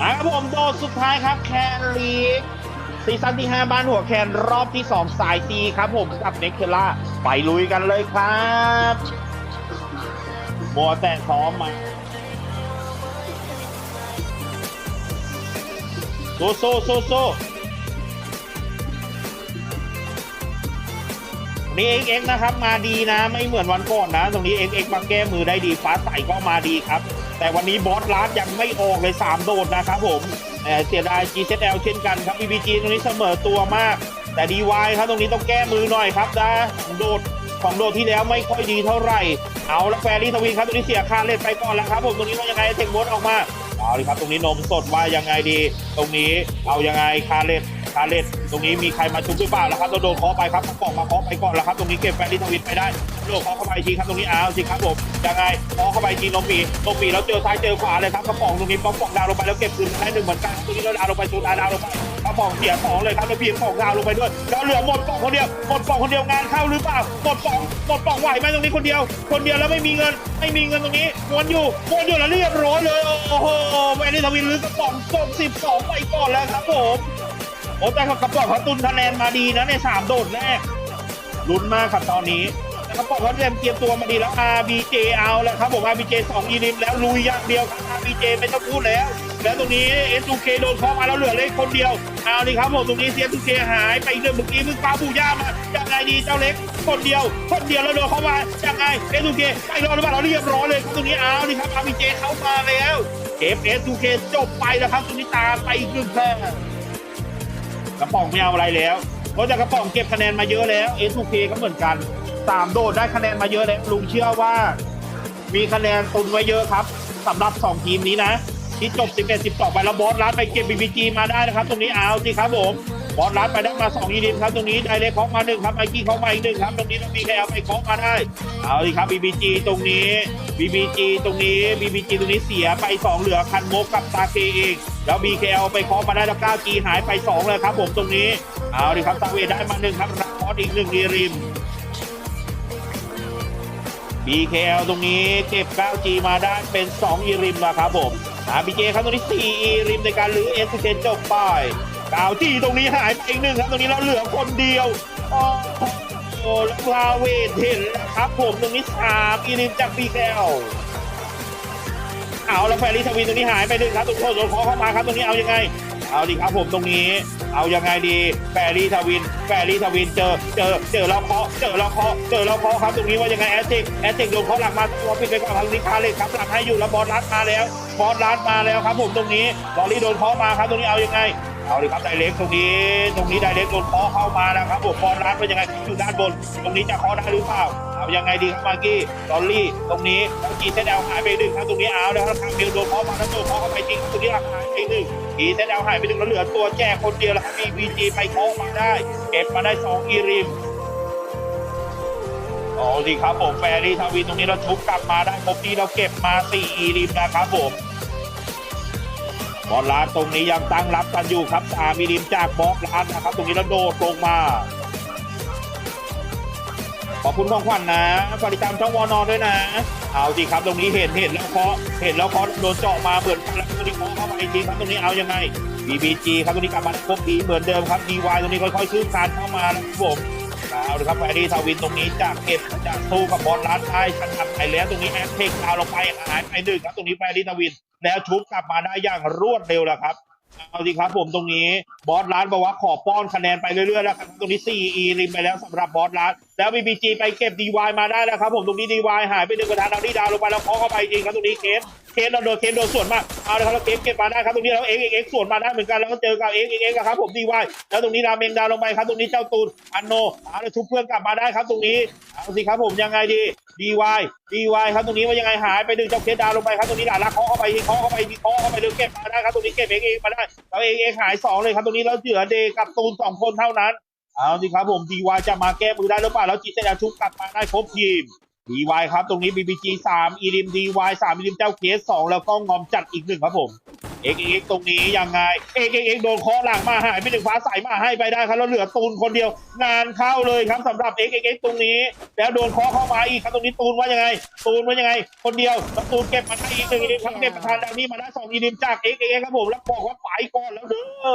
มาครับผมโดดสุดท้ายครับแคนลีกซีซั่นที่ 5 บ้านหัวแคนรอบที่ 2 สายซีครับผมกับเน็กเคล่าไปลุยกันเลยครับมัวแต่ซ้อมมาโซโซโซโซนี่เอ็กเอ็กนะครับ มาดีนะ ไม่เหมือนวันก่อนนะ ตรงนี้เอ็กเอ็กมาแก้มือได้ดีฟ้าใสก็มาดีครับ แต่วันนี้บอสลาร์ยังไม่ออกเลย 3 โดดนะครับผมเสียดาย GZL เช่นกันครับ BBG ตรงนี้เสมอตัวมาก แต่ DY ครับตรงนี้ต้องแก้มือหน่อยครับนะโดดของโดดที่แล้วไม่ค่อยดีเท่าไหร่ เอาแล้วแฟรี่ทวินครับตรงนี้เสียค่าเล่นไปก่อนแล้วครับผมตรงนี้ว่ายังไงเทคโบสออกมาเอาเลยครับตรงนี้นมสดว่ายังไงดี ตรงนี้เอายังไงคาเล่น คาเล่นตรงนี้มีใครมาชุบหรือเปล่าล้วครับโดนเคาะไปครับกล่องมาเคาะไปก่อนแล้วครับตรงนี้เก็บแฟรี่ทวินไปได้โดนเคาะเข้าไปทีครับตรงนี้เอาสิครับผมยังไงเคาะเข้าไปอีกทีนมปีนมปีแล้วเจอซ้ายเจอขวาเลยครับกระป๋องตรงนี้ป๊อกปองดาวลงไปแล้วเก็บคืนได้หนึ่งเหมือนกันตรงนี้เราดาวลงไปตูดาวดาวลงไปกระป๋องเสียสองเลยครับแล้วพีมของดาวลงไปด้วยแล้วเหลือหมดกล่องคนเดียวหมดกล่องคนเดียวงานเข้าหรือเปล่าหมดกล่องหมดกล่องไหวไหมตรงนี้คนเดียว คนเดียวแล้วไม่มีเงินไม่มีเงินตรงนี้วนอยู่วนอยู่แล้วเรียบร้อยเลยโอ้โหแมนนี่ทวินลื้อกระป๋องส่งสิบสองไปก่อนแล้วครับผม โอ้แต่กระป๋องเขาตุนคะแนนมาดีนะในสามโดดแรกลุ้นมากครับตอนนี้แต่กระป๋องเขาเตรียมเตรียมตัวมาดีแล้ว RBJ เอาแล้วครับผม RBJ สองยีริมแล้วลุยอย่างเดียวครับ RBJ ไม่ต้องพูดแล้ว แล้วตรงนี้ S2K โดนเคอมาแล้วเหลือเล็กคนเดียวเอานี่ครับผมตรงนี้ S2K หายไปอีกหนึ่งเมื่อกี้มึงปาบูย่ามายังไงดีเจ้าเล็กคนเดียว คนเดียวแล้วโดนเข้ามายังไง S2K ไปรอดหรือเปล่าเราเรียบร้อยเลยครับตรงนี้เอานี่ครับ RBJ เข้ามาแล้วเกม S2K จบไปแล้วครับตรงนี้ตามไปอีกหนึ่งแต้ กระป๋องไม่เอาอะไรแล้วเพราะจากกระป๋องเก็บคะแนนมาเยอะแล้ว S2K ก็เหมือนกันสามโดดได้คะแนนมาเยอะแล้วลุงเชื่อว่า มีคะแนนตุนไว้เยอะครับสำหรับ 2 ทีมนี้นะที่จบ 11 12ไปแล้วบอสรัดไปเก็บ BBG มาได้นะครับ ตรงนี้เอาสิครับผมบอสรัดไปได้มา2ยีดิมครับตรงนี้ไดเรกเคาะมาหนึ่งครับไมกี้เคาะมาอีกหนึ่งครับตรงนี้ต้องมีใครเอาไปเคาะมาได้เอาสิครับ BBG ตรงนี้ BBG ตรงนี้ BBG ตรงนี้เสียไป 2 เหลือคันโมกกับตาเคเอง แล้ว BKL ไปเคาะมาได้แล้ว 9G หายไป 2 เลยครับผมตรงนี้ เอาดิครับซาเวได้มาหนึ่งครับรับคอสอีกหนึ่งดีริม BKL ตรงนี้เก็บ 9G มาได้เป็น2อีริมนะครับผม RBJ ครับตรงนี้4อีริมในการลื้อ s อจบไป 9G ตรงนี้หายไปอีกหนึ่งครับตรงนี้เราเหลือคนเดียวโอ้โหแล้วลาเวทเห็นแล้วครับผมตรงนี้3อีริมจาก BKL เอาแล้วแฟรี่ทวินตรงนี้หายไปหนึ่งครับตรงโทษโดนขอเข้ามาครับตรงนี้เอายังไง เอาดิครับผมตรงนี้ เอายังไงดีแฟรี่ทวิน แฟรี่ทวินเจอเจอเจอเราเคาะเจอเราเคาะเจอเราเคาะครับตรงนี้ว่ายังไงแอสติกแอสติกโดนเคาะหลังมาตัวปิดไปก่อนทางนี้คาเลยครับหลังให้อยู่แล้วบอลลัดมาแล้วบอลลัดมาแล้วครับผมตรงนี้บอลลี่โดนเคาะมาครับตรงนี้เอายังไง เอาดิครับไดเรกตรงนี้ ตรงนี้ไดเรกโดนเคาะเข้ามาแล้วครับผมบอลลัดเป็นยังไงอยู่ด้านบน ตรงนี้จะเคาะได้หรือเปล่าเอายังไงดีครับมากี้ดอลลี่ ตรงนี้กีเซดเอลหายไปหนึ่งครับตรงนี้เอาแล้วครับทางเดียวโดนเคาะมาแล้วโดนเคาะเข้าไปจริงครับตรงนี้หายไปหนึ่งจีเซดเอลหายไปหนึ่งแล้วเหลือตัวแจกคนเดียวแล้วครับมีวีจีไปเคาะมาได้ เก็บมาได้สองอีริมโอ้ดีครับผมแฟรี่ทวีตรงนี้เราทุบกลับมาได้ครบที่เราเก็บมาสี่อีริมนะครับผม บอลลานตรงนี้ยังตั้งรับกันอยู่ครับสามีริมจากบอสลานนะครับ ตรงนี้แล้วโดดลงมา ขอบคุณของขวัญนะฝากติดตามช่องวอนอด้วยนะ เอาสิครับตรงนี้เห็นเห็นแล้วเคาะเห็นแล้วเคาะโดนเจาะมาเหมือนกันแล้วตรงนี้เคาะเข้ามาไอีกทีครับตรงนี้เอายังไง BBG ครับตรงนี้กลับมาครบดีเหมือนเดิมครับ DY ตรงนี้ค่อยๆคืบคลานเข้ามาครับผมเอาเลยครับแฟรี่ทาวินตรงนี้จากเก็บจากสู้กับบอลลัดได้ชันทันไปแล้วตรงนี้แอดเทคดาวลงไปหายไปหนึ่งครับตรงนี้แฟรี่ทาวิน แล้วชุบกลับมาได้อย่างรวดเร็วแล้วครับเอาสิครับผมตรงนี้บอสร้านบอกว่าขอป้อนคะแนนไปเรื่อยๆแล้วครับตรงนี้ 4E ริมไปแล้วสำหรับบอสร้านแล้ว BBG ไปเก็บ DY มาได้แล้วครับผมตรงนี้ DY หายไปหนึ่งกระทานดาวนี่ดาวลงไปแล้วเคาะเข้าไปจริงครับตรงนี้เคสเคสเราโดนเคสโดนส่วนมากเอาเลยครับแล้วเคสเก็บมาได้ครับตรงนี้แล้วเอ็กเอ็กส่วนมาได้เหมือนกันแล้วก็เจอกับเอ็กเอ็กครับผม DY แล้วตรงนี้ราเมงดาวลงไปครับตรงนี้เจ้าตูนอันโนเอาเลยทุบเพื่อนกลับมาได้ครับตรงนี้เอาสิครับผมยังไงดี DY DY ครับตรงนี้ว่ายังไงหายไปหนึ่งเจ้าเคสดาวลงไปครับตรงนี้หลานลักเคาะเข้าไปเคาะเข้าไปเคาะเข้าไปเดี๋ยวเก็บมาได้ครับตรงนี้เก็บเอ็กเอ็กมาได้เราเองเองหายสองเลยครับตรงนี้แล้วเหลือเดกับตูนสองคนเท่านั้น เอาสิครับผมดีวาจะมาแก้มือได้หรือเปล่าแล้วจีเซนชุบกลับมาได้ครบทีม DY ครับตรงนี้ BBG 3อีริม DY 3อีริมเจ้าเคส2แล้วก็งอมจัดอีกหนึ่งครับผม XXX ตรงนี้ยังไง XXX โดนเคอหลังมาหายไปหนึ่งฟ้าใสมาให้ไปได้ครับแล้วเหลือตูนคนเดียวงานเข้าเลยครับสำหรับ XXX ตรงนี้ แล้วโดนเคอเข้ามาอีกครับตรงนี้ตูนว่ายังไง ตูนว่ายังไง คนเดียวแล้วตูนเก็บมาได้อีกหนึ่งอีริมครับเก็บประธานดาวนี้มาได้สองอีริมจาก XXX ครับผมแล้วบอกว่าไปก่อนแล้วเด้อ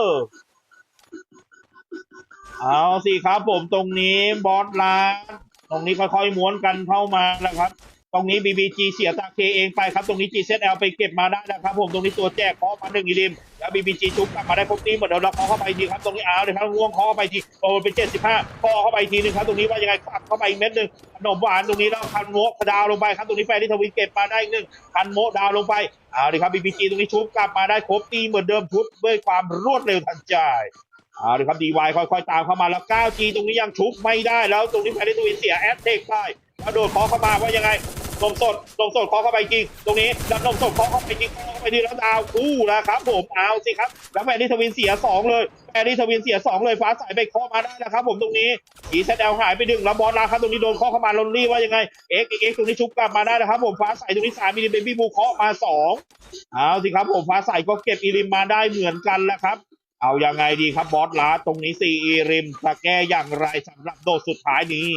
เอาสิครับผมตรงนี้บอสล้านตรงนี้ค่อยๆม้วนกันเข้ามาแล้วครับ ตรงนี้ BBG เสียตาเคเองไปครับ ตรงนี้ GZL ไปเก็บมาได้นะครับ ผมตรงนี้ตัวแจกเคาะมาหนึ่งอีริมแล้ว BBG ชุบกลับมาได้ครบทีหมือนเดิมแล้วเคาะเข้าไปอีกทีครับ ตรงนี้เอาเลยครับง่วงเคาะเข้าไปทีโอ้เป็น75เคาะเข้าไปทีหนึงครับ ตรงนี้ว่ายังไงปักเข้าไปอีกเม็ดหนึ่งขนมหวานตรงนี้แล้วคันโมกดาวลงไปครับ ตรงนี้แฟนที่ทวินเก็บมาได้อีกหนึ่งคันโมดาวลงไปเอาเลยครับ BBG ตรงนี้ชุบกลับมาได้ครบตีเหมือนเดิมชุบด้วยความรวดเร็วทันใจ เอาเลยครับ DY ค่อยๆตามเข้ามาแล้ว 9G ตรงนี้ยังชุบไม่ได้แล้วตรงนี้แพนดิทวินเสียแอดเทคไปแล้วโดนเคอเข้ามาว่ายังไงนมสดนมสดเคอเข้าไปจริง ตรงนี้แล้วนมสดเคอเข้าไปจริงเคอเข้าไปทีแล้วดาวคู่แล้วครับผมเอาสิครับ แล้วแพนดิทวินเสีย 2 เลยแพนดิทวินเสีย 2 เลยฟ้าใสไปเคอมาได้แล้วครับ ผมตรงนี้อีเซตแอลหายไปหนึ่งแล้วบอลลาครับตรงนี้โดนเคอเข้ามาลอนลี่ว่ายังไงเอ็กเอ็กตรงนี้ชุบกลับมาได้นะครับผมฟ้าใสตรงนี้3มิลลิเบบี้บูเคาะมา2เอาสิครับผมฟ้าใสก็เก็บอีริมมาได้เหมือนกันแล้วครับ เอายังไงดีครับบอสลาตรงนี้ซีอีริมจะแก้อย่างไรสำหรับโดดสุดท้ายนี้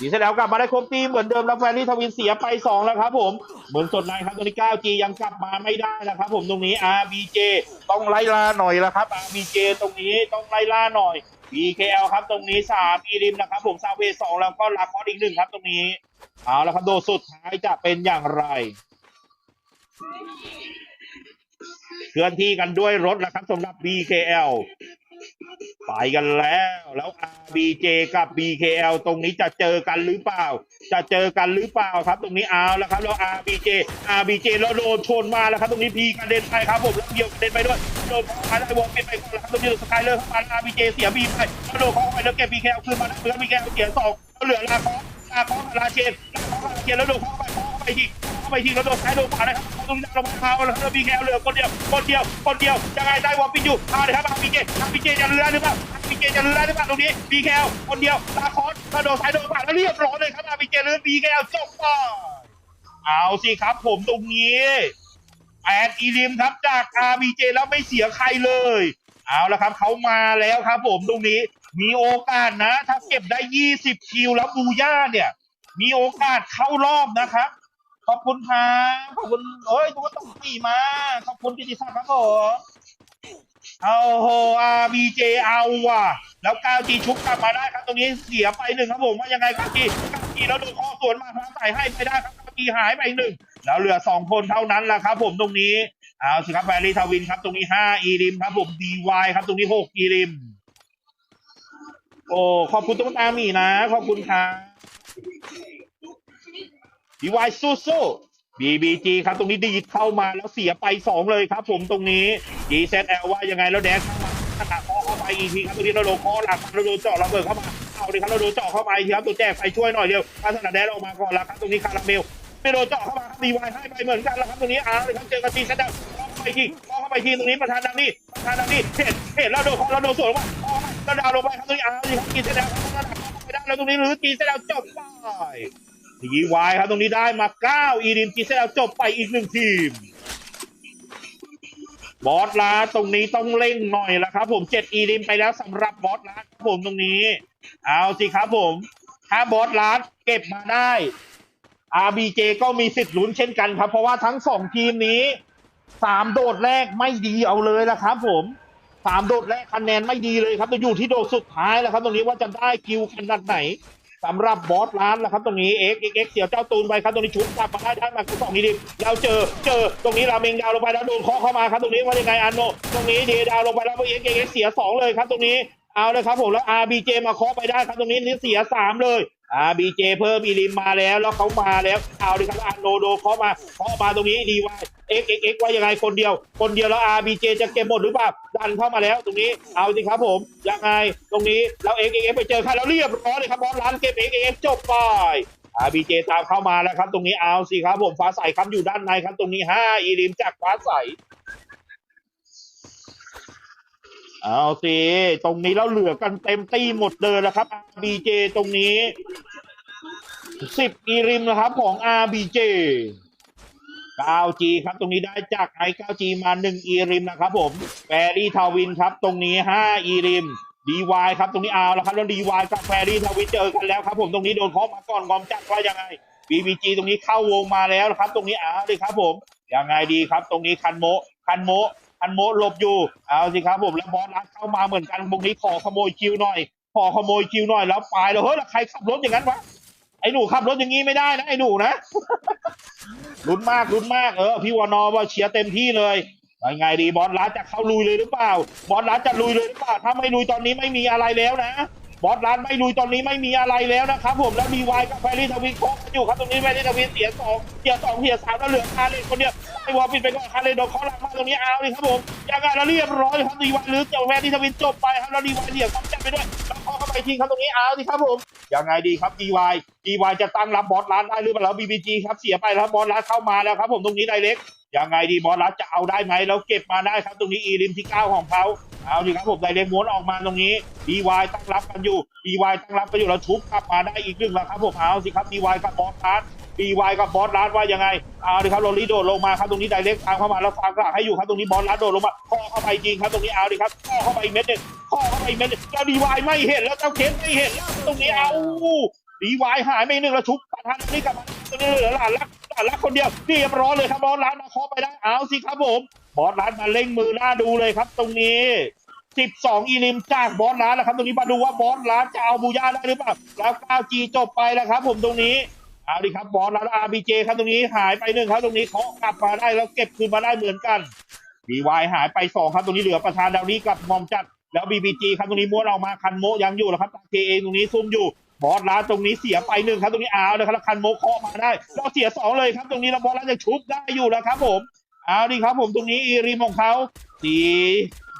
ดีเสร็จแล้วกลับมาได้ครบทีมเหมือนเดิมแล้วแฟนนี่ทวินเสียไปสองแล้วครับผม เหมือนสดในครับตรงนี้ 9G ยังกลับมาไม่ได้นะครับผมตรงนี้ RBJ ต้องไล่ล่าหน่อยแล้วครับ RBJ ตรงนี้ต้องไล่ล่าหน่อย BKL ครับตรงนี้3อีริมนะครับผมซาเวสองแล้วก็ลาคอสอีกหนึ่งครับตรงนี้ เอาละครับโดดสุดท้ายจะเป็นอย่างไร เคลื่อนที่กันด้วยรถแล้วครับสำหรับ BKL ไปกันแล้วแล้ว RBJ กับ BKL ตรงนี้จะเจอกันหรือเปล่า จะเจอกันหรือเปล่าครับ ตรงนี้เอาแล้วครับแล้ว RBJ RBJ แล้วโดนชนมาแล้วครับ ตรงนี้พีกระเด็นไปครับผมแล้วเดียวกระเด็นไปด้วยโดนเข้าได้วงเป็นไปก่อนแล้วครับตรงนี้สกายเลอร์เข้ามา RBJ เสียบีไปแล้วโดนเข้าไปแล้วเก็บ BKL คืนมาได้เหลือ BKL เสียสองแล้วเหลือลาคอลาคอลาเชนลาคอลาเชนแล้วโดนเข้าไป ไปทีเข้าไปทีแล้วโดนซ้ายโดนขวานะครับตรงนี้เราพาแล้วครับ BKL เหลือคนเดียวคนเดียวคนเดียวยังไงได้วอลปินอยู่เอาเลยครับ RBJ RBJ จจะเลือหรือเปล่า RBJ จจะเลือหรือเปล่าตรงนี้ BKL คนเดียวลาคอแล้วโดนซ้ายโดนขวาแล้วเรียบร้อยเลยครับ RBJ หรือ BKL จบไปเอาสิครับผมตรงนี้แปดอีลิมครับจาก RBJ แล้วไม่เสียใครเลย เอาละครับเขามาแล้วครับผมตรงนี้มีโอกาสนะ ถ้าเก็บได้ 20 คิวแล้วบูย่าเนี่ย มีโอกาสเข้ารอบนะครับ ขอบคุณครับขอบคุณเอ้ยตัวต้องปีมา ขอบคุณกิติศักดิ์ครับผมเอาโห RBJ เจเอาว่ะ แล้ว 9G ชุบกลับมาได้ครับ ตรงนี้เสียไปหนึ่งครับผมว่ายังไง 9G 9G แล้วโดนข้อสวนมาพางใส่ให้ไม่ได้ครับ 9G หายไปหนึ่งแล้วเหลือสองคนเท่านั้นแหละครับ ผมตรงนี้เอาสิครับแฟรีทาวินครับตรงนี้5อีริมครับ ผม DY ครับ ตรงนี้6อีริม โอ้ขอบคุณตุ๊กตาหมีนะ ขอบคุณครับ DY สู้สู้ BBG ครับ ตรงนี้ดีดเข้ามาแล้วเสียไป 2 เลยครับผมตรงนี้ GZL ว่ายังไงแล้วแดนเข้ามาขนาดคอเข้าไปอีกทีครับตรงนี้เราโดนคอหลักเราโดนเจาะเระเบิดเข้ามาเอาดิครับเราโดนเจาะเข้ามาอีกทีครับตัวแจกไปช่วยหน่อยเดียวพัฒนาแดนออกมาก่อนล้วครับตรงนี้คาราเมลไม่โดนเจาะเข้ามาครับดีวายให้ไปเหมือนกันล้วครับตรงนี้อาร์เลยครับเจอกันทีเซตดาวเข้าไปทีเข้าไปทีตรงนี้ประธานดังนี่ประธานดังนี่เห็นเห็นแล้วโดนเราโดนสวนลงมาแล้วดาวลงไปครับตรงนี้อาร์เลยครับกีเซตดาวเข้ามาไม่ได้แล้วตรงนี้หรือกีเซตดาวจบไป ดีวายครับตรงนี้ได้มาเก้าอีริมกีเซตดาวจบไปอีกหนึ่งทีม บอสลาตรงนี้ต้องเร่งหน่อยแล้วครับ ผมเจ็ดอีริมไปแล้วสำหรับบอสลาครับผมตรงนี้ เอาสิครับผม ถ้าบอสลาเก็บมาได้ RBJ ก็มีสิทธิ์ลุ้นเช่นกันครับ เพราะว่าทั้งสองทีมนี้สามโดดแรกไม่ดีเอาเลยละครับ ผมสามโดดแรกคะแนนไม่ดีเลยครับจะอยู่ที่โดดสุดท้ายแล้วครับ ตรงนี้ว่าจะได้คิวขนาดไหน สำหรับบอสร้านแล้วครับ ตรงนี้เอ็กเสียเจ้าตูนไปครับตรงนี้ชุบกลับมาได้ได้มาคือสองทีดิเราเจอเจอตรงนี้ราเมงดาวลงไปแล้วโดนเคาะเข้ามาครับตรงนี้ว่ายังไงอันโนตรงนี้เดดาวลงไปแล้วเอ็กเสียสองเลยครับตรงนี้เอาเลยครับผมแล้ว RBJ มาเคาะไปได้ครับตรงนี้นี่เสียสามเลย RBJ เจเพิ่มอีริมมาแล้ว แล้วเขามาแล้วเอาเลยครับอันโนโดเคามาเคามาตรงนี้ดีว่า X X X ว่ายังไงคนเดียว คนเดียวแล้ว RBJ จจะเก็บหมดหรือเปล่าดันเข้ามาแล้วตรงนี้เอาสิครับผมยังไงตรงนี้แล้ว X X X ไปเจอใครแล้วเรียบร้อยเลยครับบอลร้านเก็บ X X X จบไป RBJ ตามเข้ามาแล้วครับ ตรงนี้เอาสิครับผมฟ้าใสครับอยู่ด้านในครับตรงนี้ห้าอีริมจากฟ้าใส เอาสิตรงนี้แล้วเหลือกันเต็มตีหมดเลยแล้วครับ RBJ ตรงนี้สิบอีริมนะครับของ RBJ 9G ครับ ตรงนี้ได้จากไอ 9G มา1อีริมนะครับผมแฟรี่ทาวินครับ ตรงนี้5อีริม DY ครับตรงนี้เอาแล้วครับแล้ว DY กับแฟรี่ทาวินเจอกันแล้วครับ ผมตรงนี้โดนเคาะมาก่อนงอมจัดว่ายังไง BBG ตรงนี้เข้าวงมาแล้วนะครับ ตรงนี้เอาเลยครับ ผมยังไงดีครับ ตรงนี้คันโมคันโม คันโมหลบอยู่เอาสิครับผมแล้วบอสรัดเข้ามาเหมือนกันตรงนี้ขอขโมยคิวหน่อย ขอขโมยคิวหน่อยแล้วไปแล้วเฮ้ยแล้วใครขับรถอย่างนั้นวะไอ้หนูขับรถอย่างนี้ไม่ได้นะไอ้หนูนะลุ้นมากลุ้นมากเออพี่วานอว่าเชียร์เต็มที่เลยยังไงดีบอสรัดจะเข้าลุยเลยหรือเปล่า บอสรัดจะลุยเลยหรือเปล่าถ้าไม่ลุยตอนนี้ไม่มีอะไรแล้วนะบอสรัดไม่ลุยตอนนี้ไม่มีอะไรแล้วนะครับผมแล้วมีวายกับแฟรี่ทวินโคกอยู่ครับตรงนี้แฟรี่ทวินเสียสองเสียสองเสียสามแล้วเหลือคาเลนคนเดียว อ้วอลปิดไปก่อนคาเลนโดนเขาหลังมาตรงนี้เอาเลยครับผมยังไงแล้วเรียบร้อยครับดีวายหรือเจ้าแฟรี่ทวินจบไปครับแล้วดีวายเสียความจับไปด้วยแล้วพอเข้าไปทิ้งครับตรงนี้เอาสิครับผมยังไงดีครับดีวายดีวายจะตั้งรับบอสรัดได้หรือเปล่าบีบีจีครับเสียไปแล้วบอสรัดเข้ามาแล้วครับ ผมตรงนี้ไดเล็กยังไงดีบอสรัดจะเอาได้ไหมแล้วเก็บมาได้ครับ ตรงนี้อีริมที่เก้าของเขาเอาดิครับผมไดเรกม้วนออกมาตรงนี้ดีวายตั้งรับกันอยู่ดีวายตั้งรับกันอยู่แล้วชุบกลับมาได้อีกหนึ่งแล้วครับผมเอาสิครับดีวายกับบอสรัด ดีวายกับบอสรัดว่ายังไงเอาดิครับโรลี่โดดลงมาครับตรงนี้ไดเรกตามเข้ามาแล้วฟังกลับให้อยู่ครับตรงนี้บอสรัดโดดลงมาข้อเข้าไปจริงครับตรงนี้เอาดิครับข้อเข้าไปอีกเม็ดหนึงข้อเข้าไปอีกเม็ดหนึงแล้วดีวายไม่เห็นแล้วเจ้าเคนไม่เห็นแล้วตรงนี้เอาดีวายหายไปอีกหนึ่งแล้วชุบประธานนี่กลับมาตรงนี้เหลือหลานรักหลานรักคนเดียวเรียบร้อยเลยครับบอสร้านมาเคาะไปได้เอาสิครับผมบอสร้านมาเล่งมือหน้าดูเลยครับ ตรงนี้12อีลิมจากบอสร้านแล้วครับ ตรงนี้มาดูว่าบอสร้านจะเอาบูย่าได้หรือเปล่าแล้ว 9G จบไปแล้วครับ ผมตรงนี้ เอาดิครับบอสร้าน RBJ ครับตรงนี้หายไปหนึ่งครับตรงนี้เคาะกลับมาได้แล้วเก็บคืนมาได้เหมือนกัน BY หายไปสองครับตรงนี้เหลือประธานดาวนี้กับมอมจัดแล้ว BBG ครับตรงนี้ม้วนออกมาคันโมยังอยู่แล้วครับตาเคเองตรงนี้ซุ่มอยู่บอสร้านตรงนี้เสียไปหนึ่งครับตรงนี้เอาเลยครับแล้วคันโมเคาะมาได้แล้วเสียสองเลยครับตรงนี้แล้วบอสร้านจะชุบได้อยู่แล้วครับผมเอาดิครับผมตรงนี้อีริมของเขาสี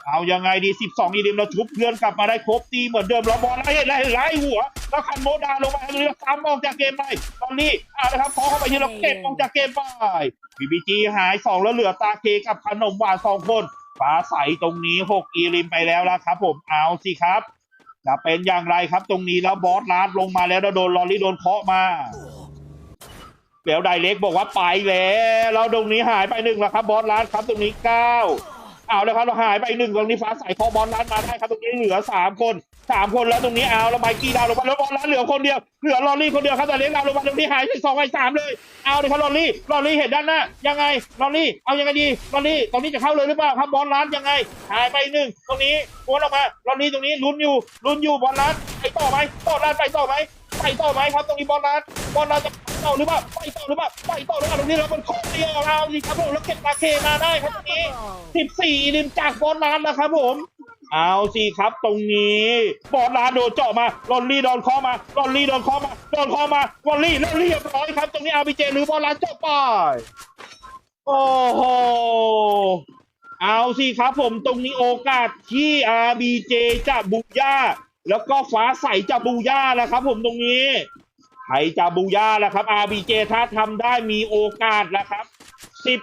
เอายังไงดี 12อีริมเราชุบเพื่อนกลับมาได้ครบตีเหมือนเดิมแล้วบอลไล่ไล่ไล่หัวแล้วคันโมดาลงมาตรงนี้แล้วซ้ำออกจากเกมไปตอนนี้เอาละครับเคาะเข้าไปยืนแล้วเก็บออกจากเกมไปบีบีจีหายสองแล้วเหลือตาเคกับขนมหวานสองคนฟ้าใสตรงนี้6อีริมไปแล้วละครับ ผมเอาสิครับ จะเป็นอย่างไรครับตรงนี้แล้วบอสลาดลงมาแล้วโดนลอรี่โดนเคาะมาแล้วไดเล็กบอกว่าไปแล้วแล้วตรงนี้หายไปหนึ่งแล้วครับบอสลาดครับตรงนี้เก้า เอาแล้วครับเราหายไปหนึ่งตรงนี้ฟ้าใสเคาะบอสลาดมาได้ครับตรงนี้เหลือสามคนสามคนแล้วตรงนี้เอาแล้วไมกี้ดาวลงมาแล้วบอสลาดเหลือคนเดียวเหลือลอรี่คนเดียวครับแต่เล็กดาวลงมาตรงนี้หายไปสองไปสามเลยเอาเลยครับลอรี่ลอรี่เห็นด้านหน้ายังไงลอรี่เอายังไงดีลอรี่ตรงนี้จะเข้าเลยหรือเปล่าครับบอสลาดยังไงหายไปหนึ่งตรงนี้ม้วนออกมาลอรี่ตรงนี้ลุ้นอยู่ลุ้นอยู่บอลลาดไปต่อไหมบอลลาดไปต่อไหม ไปต่อไหมครับตรงนี้บอลลาดบอลลาดจะไปต่อหรือเปล่าไปต่อหรือเปล่าไปต่อหรือเปล่าตรงนี้แล้วมันโค้งเดียวเอาสิครับผมแล้วเก็บมาเคมาได้ครับตรงนี้สิบสี่ริมจากบอลลานนะครับผมเอาสิครับตรงนี้บอลลานโดนเจาะมาลอนลี่โดนคอมาลอนลี่โดนคอมาโดนคอมาลอนลี่แล้วเรียบร้อยครับ ตรงนี้อาร์บีเจหรือบอลลานเจาะไปโอ้โหเอาสิครับผมตรงนี้โอกาสที่ RBJ จจะบูย่า แล้วก็ฟ้าใสจะบูย่าแล้วครับ ผมตรงนี้ใครจะบูย่าแล้วครับ RBJ ถ้าทำได้มีโอกาสแล้วครับสิบ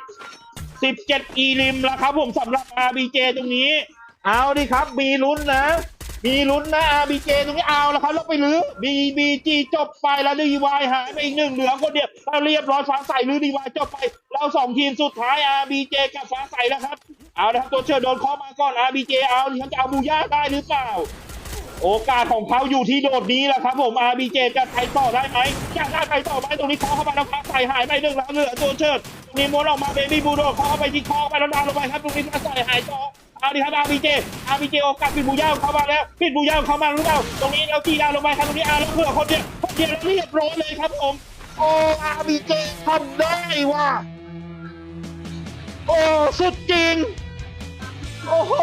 สิบเจ็ดอีลิมแล้วครับ ผมสำหรับ RBJ ตรงนี้ เอาดิครับมีลุ้นนะ มีลุ้นนะ RBJ ตรงนี้เอาแล้วครับแล้วไปลือ BBG จบไปแล้วดีวายหายไปอีกหนึ่งเหลือคนเดียวแล้วเรียบร้อยฟ้าใสหรือดีวายจบไป เราสองทีมสุดท้าย RBJ กับฟ้าใสแล้วครับ เอาละครับตัวเชิญโดนเคอมาก่อน RBJ เอาดิครับจะเอาบูย่าได้หรือเปล่า โอกาสของเขาอยู่ที่โดดนี้แหละครับผม RBJ จะไปต่อได้ไหมจะได้ไปต่อไหมตรงนี้เคอเข้ามาแล้วฟ้าใส่หายไปหนึ่งแล้วเหลือตัวเชิญตรงนี้ม้วนออกมาเบบี้บูโดเคาเข้าไปที่คอไปแล้วดาวลงไปครับตรงนี้ฟ้าใส่หายต่อเอาดิครับ RBJ RBJ โอกาสปิดบูย่าเข้ามาแล้วปิดบูย่าเข้ามาหรือเปล่าตรงนี้เราจีดาวลงไปครับตรงนี้อาร์แล้วเพื่อคนเดียวคนเดียวแล้วเรียบร้อยเลยครับผมโอ้ RBJ ทำได้ว่ะโอ้สุดจริง โอ้โห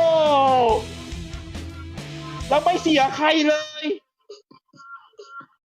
เราไม่เสียใครเลย